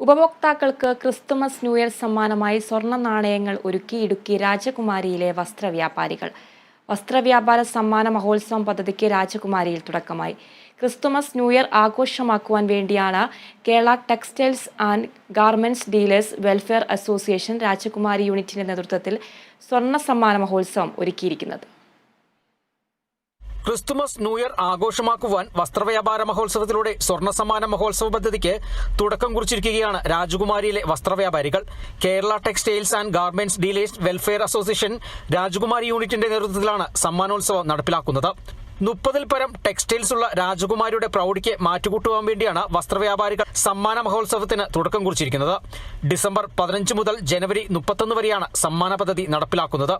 ഉപഭോക്താക്കൾക്ക് Christmas new year സമ്മാനമായി സ്വർണ നാണയങ്ങൾ ഒരുക്കി ഇടുക്കി രാജകുമാരിയിലെ വസ്ത്രവ്യാപാരികൾ. വസ്ത്രവ്യാപാര സമ്മാന മഹോത്സവം പദ്ധതിക്ക് രാജകുമാരിയിൽ തുടക്കമായി. ക്രിസ്തുമസ് ന്യൂ ഇയർ ആഘോഷമാക്കുവാൻ വേണ്ടിയാണ് Kerala textiles and garments dealers welfare association Rajakumari യൂണിറ്റിന്റെ നേതൃത്വത്തിൽ സ്വർണ സമ്മാന മഹോത്സവം ഒരുക്കിയിരിക്കുന്നത്. ക്രിസ്തുമസ് ന്യൂ ഇയർ ആഘോഷമാക്കുവാൻ വസ്ത്രവ്യാപാര മഹോത്സവത്തിലൂടെ സ്വർണ സമ്മാന മഹോത്സവ പദ്ധതിക്ക് തുടക്കം കുറിച്ചിരിക്കുകയാണ് രാജകുമാരിയിലെ വസ്ത്രവ്യാപാരികൾ. Kerala textiles and garments dealers welfare association Rajakumari യൂണിറ്റിന്റെ നേതൃത്വത്തിലാണ് സമ്മാനോത്സവം നടപ്പിലാക്കുന്നത്. മുപ്പതിൽ പരം ടെക്സ്റ്റൈൽസ് ഉള്ള രാജകുമാരിയുടെ പ്രൗഢിക്ക് മാറ്റുകൂട്ടുവാൻ വേണ്ടിയാണ് വസ്ത്രവ്യാപാരികൾ സമ്മാന മഹോത്സവത്തിന് തുടക്കം കുറിച്ചിരിക്കുന്നത്. ഡിസംബർ പതിനഞ്ച് മുതൽ ജനുവരി മുപ്പത്തൊന്ന് വരെയാണ് സമ്മാന പദ്ധതി നടപ്പിലാക്കുന്നത്.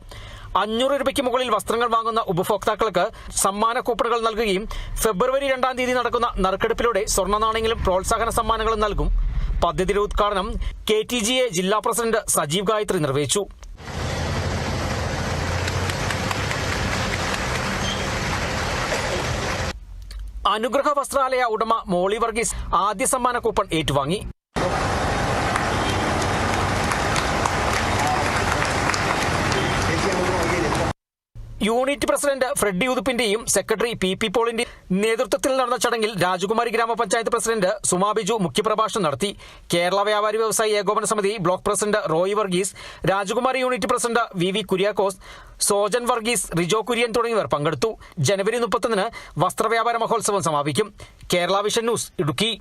അഞ്ഞൂറ് രൂപയ്ക്ക് മുകളിൽ വസ്ത്രങ്ങൾ വാങ്ങുന്ന ഉപഭോക്താക്കൾക്ക് സമ്മാന കൂപ്പണുകൾ നൽകുകയും ഫെബ്രുവരി രണ്ടാം തീയതി നടക്കുന്ന നറുക്കെടുപ്പിലൂടെ സ്വർണ നാണയങ്ങളും പ്രോത്സാഹന സമ്മാനങ്ങളും നൽകും. പദ്ധതിയുടെ ഉദ്ഘാടനം കെ ജില്ലാ പ്രസിഡന്റ് സജീവ് ഗായത്രി നിർവഹിച്ചു. അനുഗ്രഹ വസ്ത്രാലയ ഉടമ മോളി വർഗീസ് ആദ്യ സമ്മാന കൂപ്പൺ ഏറ്റുവാങ്ങി. യൂണിറ്റ് പ്രസിഡന്റ് ഫ്രെഡി ഉതുപ്പിന്റെയും സെക്രട്ടറി പി പി പോളിന്റെയും നേതൃത്വത്തിൽ നടന്ന ചടങ്ങിൽ രാജകുമാരി ഗ്രാമപഞ്ചായത്ത് പ്രസിഡന്റ് സുമാ ബിജു മുഖ്യപ്രഭാഷണം നടത്തി. കേരള വ്യാപാരി വ്യവസായി ഏകോപന സമിതി block president Roy Varghese Rajakumari unit president V V Kuriakose Sojan Varghese Rijo Kurian തുടങ്ങിയവർ പങ്കെടുത്തു. ജനുവരി മുപ്പത്തൊന്നിന് വസ്ത്രവ്യാപാര മഹോത്സവം സമാപിക്കും. Kerala vision news Idukki.